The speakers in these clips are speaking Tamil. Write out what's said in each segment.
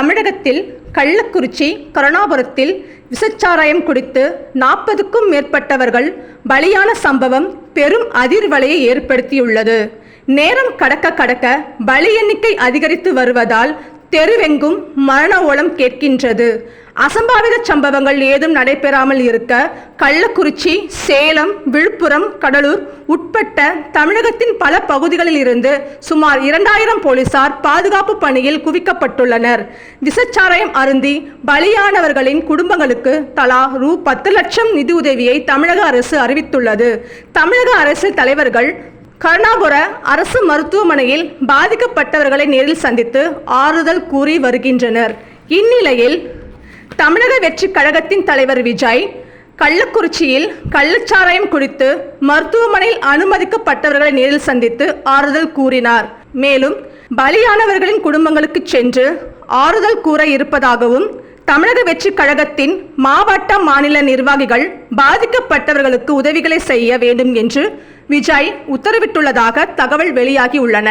தமிழகத்தில் கள்ளக்குறிச்சி கருணாபுரத்தில் விசச்சாராயம் குடித்து நாற்பதுக்கும் மேற்பட்டவர்கள் பலியான சம்பவம் பெரும் அதிர்வலையை ஏற்படுத்தியுள்ளது. நேரம் கடக்க கடக்க பலி எண்ணிக்கை அதிகரித்து வருவதால் தெருவெங்கும் மரண ஓலம் கேட்கின்றது. அசம்பாவித சம்பவங்கள் ஏதும் நடைபெறாமல் இருக்க கள்ளக்குறிச்சி சேலம் விழுப்புரம் கடலூர் உட்பட்ட தமிழகத்தின் பல பகுதிகளில் இருந்து சுமார் இரண்டாயிரம் போலீசார் பாதுகாப்பு பணியில் குவிக்கப்பட்டுள்ளனர். விசச்சாராயம் அருந்தி பலியானவர்களின் குடும்பங்களுக்கு தலா ரூ பத்து லட்சம் நிதியுதவியை தமிழக அரசு அறிவித்துள்ளது. தமிழக அரசு தலைவர்கள் கருணாபுர அரசு மருத்துவமனையில் பாதிக்கப்பட்டவர்களை நேரில் சந்தித்து ஆறுதல் கூறி வருகின்றனர். இந்நிலையில் தமிழக வெற்றி கழகத்தின் தலைவர் விஜய் கள்ளக்குறிச்சியில் கள்ளச்சாராயம் குடித்து மருத்துவமனையில் அனுமதிக்கப்பட்டவர்களை நேரில் சந்தித்து ஆறுதல் கூறினார். மேலும் பலியானவர்களின் குடும்பங்களுக்கு சென்று ஆறுதல் கூற இருப்பதாகவும் தமிழக வெற்றி கழகத்தின் மாவட்ட மாநில நிர்வாகிகள் பாதிக்கப்பட்டவர்களுக்கு உதவிகளை செய்ய வேண்டும் என்று விஜய் உத்தரவிட்டுள்ளதாக தகவல் வெளியாகி உள்ளன.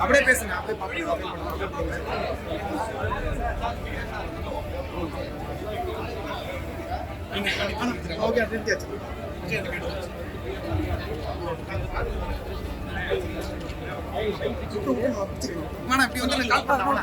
அப்படியே பேசுங்க அப்படியே பண்ணுங்க ஓகே நிறுத்தியாச்சு வேணாம் இப்படி வந்து கால் பண்ண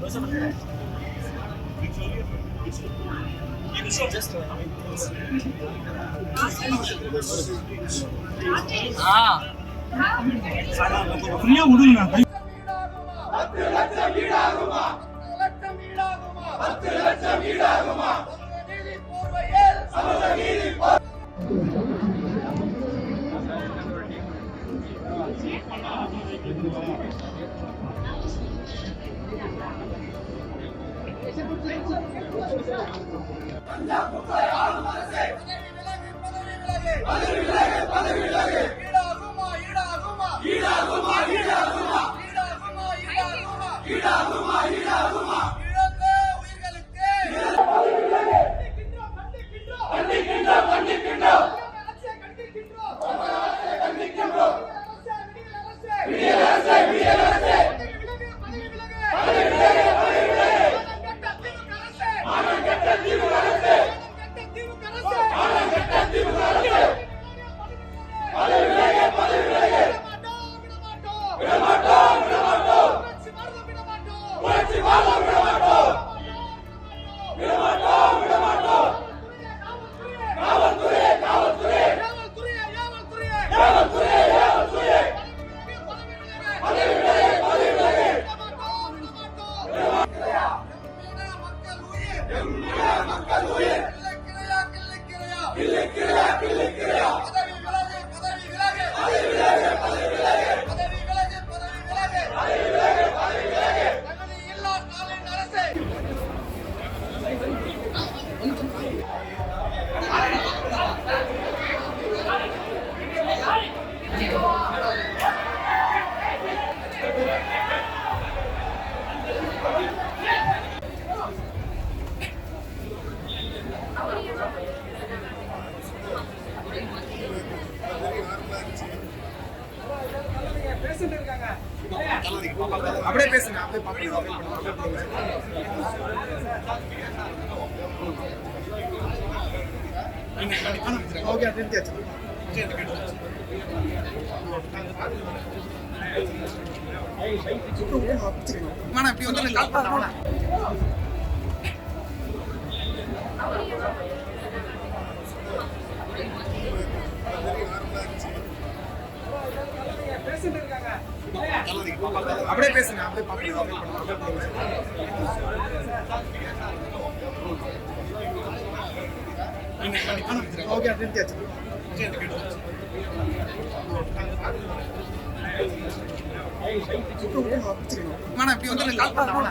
பேசுங்க அப்படியே பாப்பீங்க அப்படியே பண்ணுங்க அப்படியே ஈடாகுமா ஈடாகுமா ஈடாகுமா ஈடாகுமா ஈடாகுமா அப்படியே பேசுங்க அப்படியே பாப்போம் அப்படியே ஓகே இப்படி வந்து கால் பண்ண அப்படியே பேசுங்க அப்படியே ஓகே இப்படி வந்து கால் பண்ண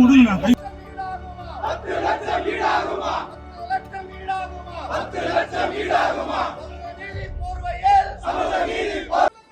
விடுங்க பத்து லட்சம் வீடாகுமா பத்து லட்சம் வீடாகுமா